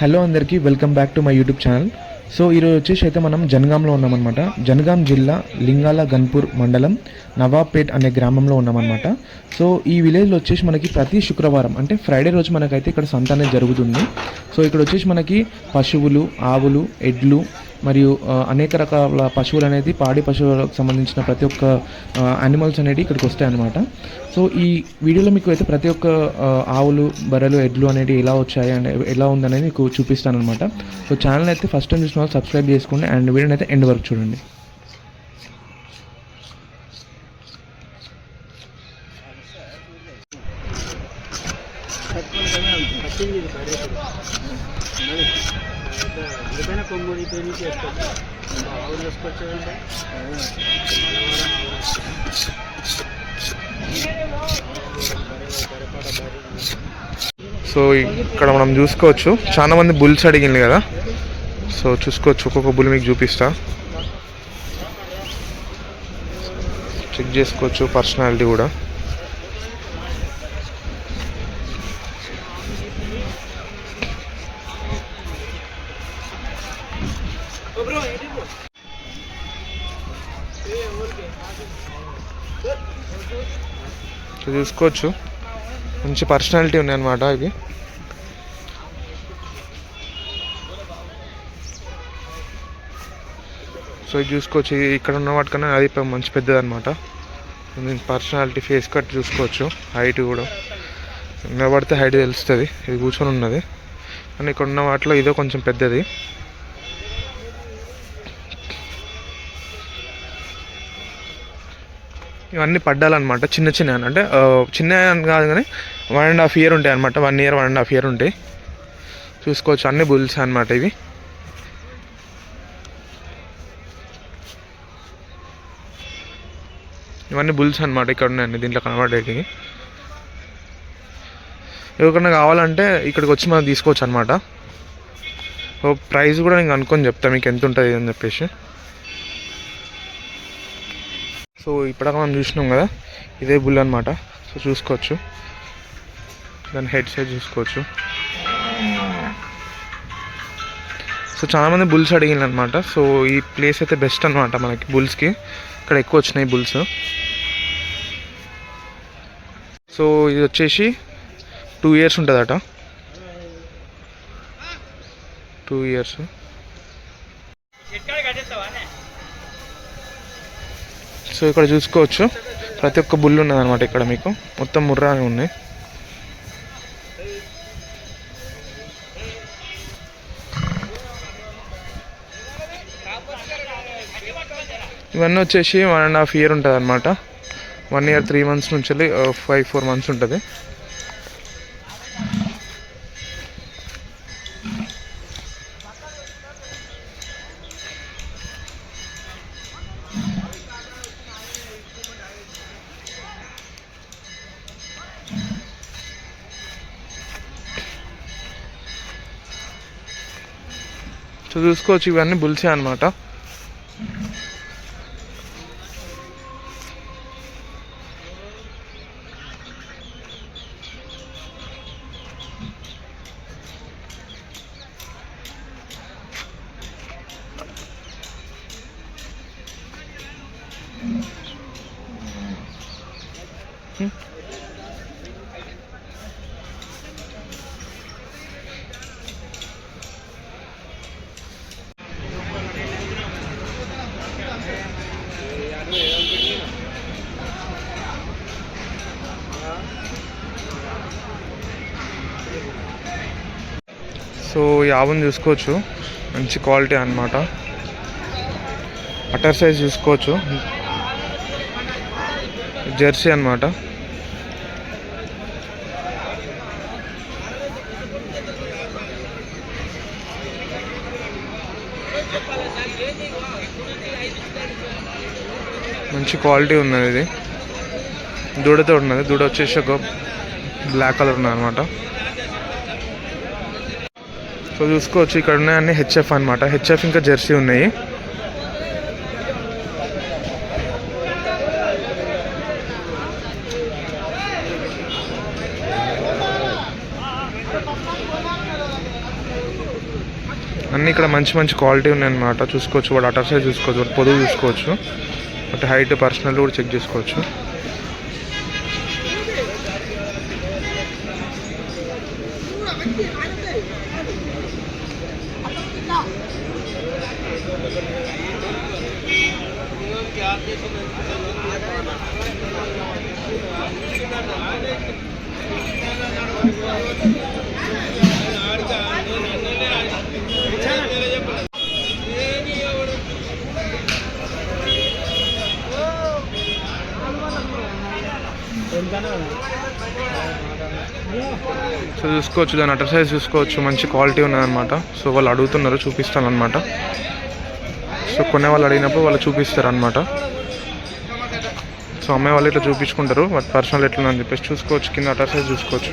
Hello అందరికీ welcome back to my YouTube channel. So ఈరోజు వచ్చేసి అయితే మనం జనగాంలో ఉన్నామన్నమాట. జనగాం జిల్లా లింగాల గన్పూర్ మండలం నవాబ్పేట్ అనే గ్రామంలో ఉన్నామన్నమాట. సో ఈ విలేజ్లో వచ్చేసి మనకి ప్రతి శుక్రవారం అంటే ఫ్రైడే రోజు మనకైతే ఇక్కడ సంత అనేది జరుగుతుంది. సో ఇక్కడ వచ్చేసి మనకి పశువులు ఆవులు ఎడ్లు మరియు అనేక రకాల పశువులు అనేది పాడి పశువులకు సంబంధించిన ప్రతి ఒక్క యానిమల్స్ అనేవి ఇక్కడికి వస్తాయి అనమాట సో ఈ వీడియోలో మీకు అయితే ప్రతి ఒక్క ఆవులు బర్రెలు ఎడ్లు అనేవి ఎలా వచ్చాయి అండ్ ఎలా ఉందనేది మీకు చూపిస్తాను అనమాట సో ఛానల్ అయితే ఫస్ట్ టైం చూసిన వాళ్ళు సబ్స్క్రైబ్ చేసుకోండి అండ్ వీడియోని అయితే ఎండ్ వరకు చూడండి. ఎప్పుడైనా కొమ్మూరి పెళ్ళి చేసుకోవచ్చు సో ఇక్కడ మనం చూసుకోవచ్చు. చాలా మంది బుల్స్ అడిగింది కదా. సో చూసుకోవచ్చు. ఒక్కొక్క బుల్ మీకు చూపిస్తా. చెక్ చేసుకోవచ్చు. పర్సనాలిటీ కూడా. చూసుకోవచ్చు మంచి పర్సనాలిటీ ఉన్నాయన్నమాట ఇవి సో ఇది చూసుకోవచ్చు. ఇక్కడ ఉన్న వాటికన్నా అది మంచి పెద్దది అనమాట దీని పర్సనాలిటీ ఫేస్ కట్ చూసుకోవచ్చు. హైట్ కూడా. నిలబడితే హైట్ తెలుస్తుంది. ఇది కూర్చొని ఉన్నది. కానీ ఇక్కడ ఉన్న వాటిలో ఇదో కొంచెం పెద్దది. ఇవన్నీ పడ్డాలన్నమాట. చిన్న చిన్న అంటే చిన్న అని కాదు కానీ వన్ అండ్ హాఫ్ ఇయర్ ఉంటాయి అనమాట one year one and half year ఉంటాయి. చూసుకోవచ్చు. అన్ని బుల్స్ అనమాట ఇవి. ఇవన్నీ బుల్స్ అనమాట ఇక్కడ ఉన్నాయండి దీంట్లో కనబడేటివి. ఎవరికైనా కావాలంటే ఇక్కడికి వచ్చి మనం తీసుకోవచ్చు అనమాట ఓ ప్రైస్ కూడా నేను అనుకొని చెప్తాను మీకు ఎంత ఉంటుంది అని చెప్పేసి. సో ఇప్పటిదాకా మనం చూసినాం కదా ఇదే బుల్ అనమాట సో చూసుకోవచ్చు. దాని హెడ్ సైజ్ చూసుకోవచ్చు. సో చాలామంది బుల్స్ అడిగింది అనమాట సో ఈ ప్లేస్ అయితే బెస్ట్ అనమాట మనకి బుల్స్కి. ఇక్కడ ఎక్కువ వచ్చినాయి బుల్స్. సో ఇది వచ్చేసి టూ ఇయర్స్ ఉంటుందట. Two years. సో ఇక్కడ చూసుకోవచ్చు. ప్రతి ఒక్క బుల్ ఉన్నది అనమాట ఇక్కడ మీకు. మొత్తం ముర్రా ఉన్నాయి. ఇవన్నీ వచ్చేసి వన్ అండ్ హాఫ్ ఇయర్ ఉంటుంది అనమాట వన్ ఇయర్ త్రీ మంత్స్ నుంచి వెళ్ళి ఫైవ్ ఫోర్ మంత్స్ ఉంటుంది. సో చూసుకోవచ్చు ఇవన్నీ బుల్సే అనమాట సో ఈ ఆవును చూసుకోవచ్చు. మంచి క్వాలిటీ అన్నమాట. అటర్ సైజ్ చూసుకోవచ్చు. జెర్సీ అన్నమాట. మంచి క్వాలిటీ ఉన్నది ఇది. దూడతో ఉన్నది. దూడ వచ్చేసి ఒక బ్లాక్ కలర్ ఉన్నది అనమాట సో చూసుకోవచ్చు ఇక్కడ ఉన్నాయి అన్ని హెచ్ఎఫ్ అనమాట హెచ్ఎఫ్ ఇంకా జెర్సీ ఉన్నాయి. అన్నీ ఇక్కడ మంచి మంచి క్వాలిటీ ఉన్నాయన్నమాట. చూసుకోవచ్చు వాడు అటర్ సైజ్ చూసుకోవచ్చు వాడు పొదువు చూసుకోవచ్చు. బట్ హైట్ పర్సనల్ కూడా చెక్ చేసుకోవచ్చు. సో చూసుకోవచ్చు దాని అటర్ సైజ్ చూసుకోవచ్చు మంచి క్వాలిటీ ఉన్నదనమాట సో వాళ్ళు అడుగుతున్నారు చూపిస్తాను అనమాట సో కొనే వాళ్ళు అడిగినప్పుడు వాళ్ళు చూపిస్తారు అనమాట సో అమ్మాయి వాళ్ళు ఇట్లా చూపించుకుంటారు బట్ పర్సనల్ ఎట్లా అని చెప్పేసి చూసుకోవచ్చు కింద అటాచ్ సైజ్ చూసుకోవచ్చు.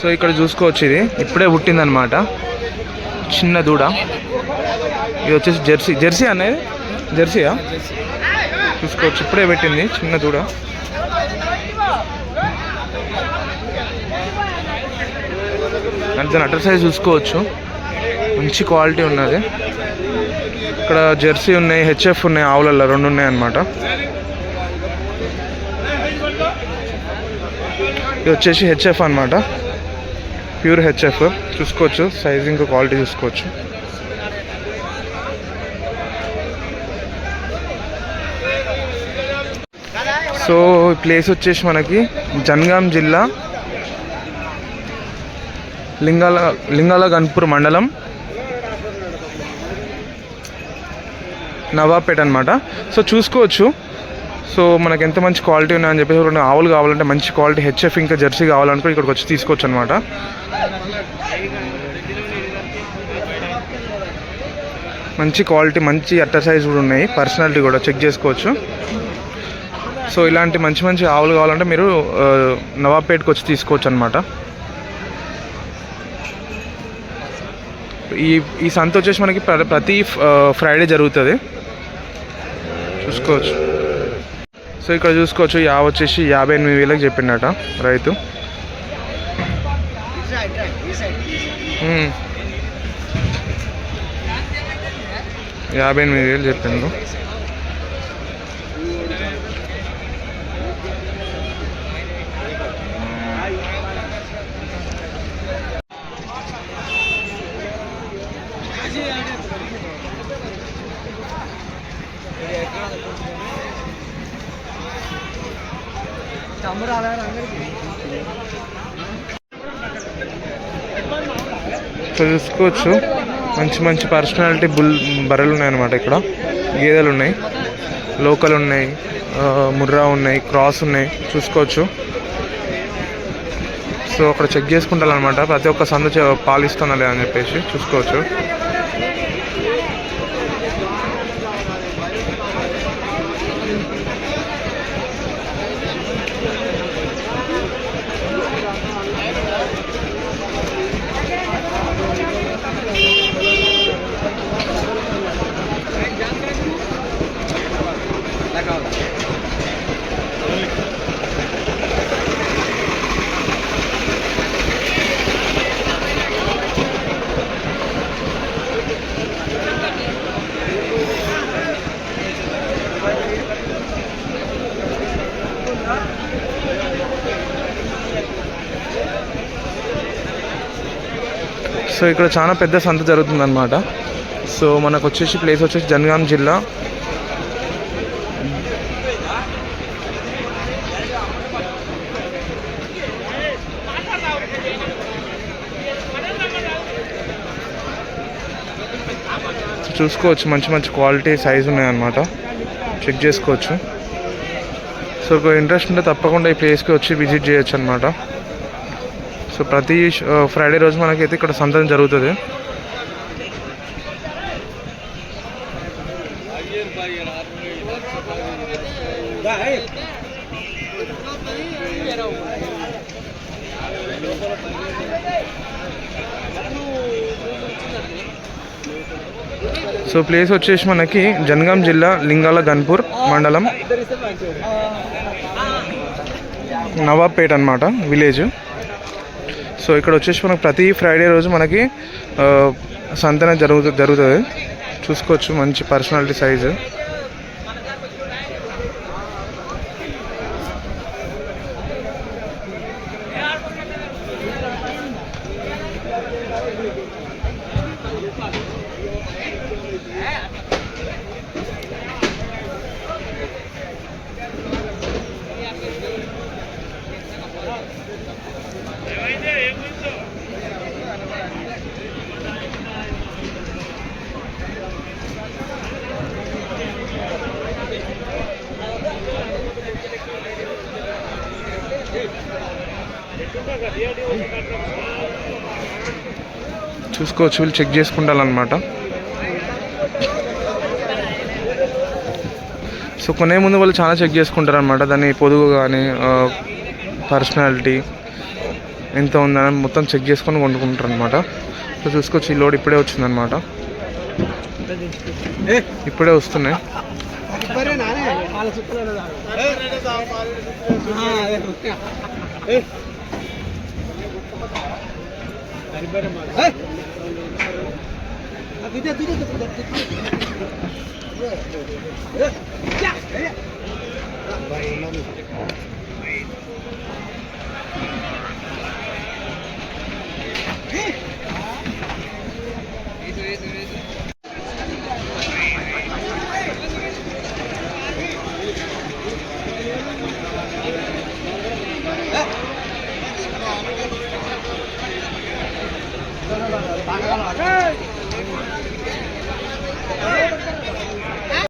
సో ఇక్కడ చూసుకోవచ్చు ఇది. ఇప్పుడే పుట్టిందనమాట చిన్న దూడ. ఇది వచ్చేసి జెర్సీ. జెర్సీ అనేది జెర్సీయా? చూసుకోవచ్చు. ఇప్పుడే పెట్టింది చిన్న దూడ. అంటే దాని అటర్ సైజ్ చూసుకోవచ్చు. మంచి క్వాలిటీ ఉన్నది. ఇక్కడ జెర్సీ ఉన్నాయి హెచ్ఎఫ్ ఉన్నాయి ఆవులల్లో రెండు ఉన్నాయి అన్నమాట ఇది వచ్చేసి హెచ్ఎఫ్ అన్నమాట. Pure HF. చూసుకోవచ్చు. సైజింగ్ క్వాలిటీ చూసుకోవచ్చు. సో ప్లేస్ వచ్చేసి మనకి జన్గాం జిల్లా లింగాల లింగాల గన్పూర్ మండలం. నవాబ్పేట అనమాట సో చూసుకోవచ్చు. సో మనకి ఎంత మంచి క్వాలిటీ ఉన్నాయని చెప్పేసి రెండు ఆవులు కావాలంటే మంచి క్వాలిటీ హెచ్ఎఫ్ ఇంకా జెర్సీ కావాలనుకో ఇక్కడికి వచ్చి తీసుకోవచ్చు అనమాట మంచి క్వాలిటీ మంచి అట్టర్ సైజ్ కూడా ఉన్నాయి. పర్సనాలిటీ కూడా చెక్ చేసుకోవచ్చు. సో ఇలాంటి మంచి మంచి ఆవులు కావాలంటే మీరు ఆ, వచ్చి తీసుకోవచ్చు అనమాట ఈ ఈ సంత వచ్చేసి మనకి ప్ర- ప్రతి ఫ్రైడే జరుగుతుంది. చూసుకోవచ్చు. సో ఇక్కడ చూసుకోవచ్చు యా వచ్చేసి యాభై ఎనిమిది వేలకు చెప్పిండట రైతు. యాభై ఎనిమిది వేలు చెప్పిండు. సో చూసుకోవచ్చు. మంచి మంచి పర్సనాలిటీ బుల్ బర్రెలు ఉన్నాయన్నమాట ఇక్కడ. గేదెలు ఉన్నాయి లోకల్ ఉన్నాయి. ముర్రా ఉన్నాయి. క్రాస్ ఉన్నాయి. చూసుకోవచ్చు. సో అక్కడ చెక్ చేసుకుంటారనమాట ప్రతి ఒక్క సందు పాలిస్తున్నా లేదని అని చెప్పేసి చూసుకోవచ్చు. సో ఇక్కడ చాలా పెద్ద సంత జరుగుతుందన్నమాట. సో మనకు వచ్చేసి ప్లేస్ వచ్చేసి జనగాం జిల్లా. చూసుకోవచ్చు మంచి మంచి క్వాలిటీ సైజ్ ఉన్నాయన్నమాట. చెక్ చేసుకోవచ్చు. సో ఇంట్రెస్ట్ ఉంటే తప్పకుండా ఈ ప్లేస్కి వచ్చి విజిట్ చేయొచ్చు అనమాట సో ప్రతి ఫ్రైడే రోజు మనకైతే ఇక్కడ సంతం జరుగుతుంది. సో ప్లేస్ వచ్చేసి మనకి జనగాం జిల్లా లింగాల గన్పూర్ మండలం. నవాబ్పేట్ అనమాట విలేజ్. సో ఇక్కడ వచ్చేసి మనకు ప్రతి ఫ్రైడే రోజు మనకి సంతన జరుగు జరుగుతు జరుగుతుంది. చూసుకోవచ్చు మంచి పర్సనాలిటీ సైజు. చూసుకోవచ్చు వీళ్ళు చెక్ చేసుకుంటారనమాట సో కొనే ముందు వాళ్ళు చాలా చెక్ చేసుకుంటారు అనమాట దాని పొదుగు కానీ పర్సనాలిటీ ఎంత ఉందని మొత్తం చెక్ చేసుకొని వండుకుంటారు అనమాట సో చూసుకోవచ్చు ఈ లోడ్ ఇప్పుడే వచ్చిందనమాట ఇప్పుడే వస్తున్నాయి. ভাই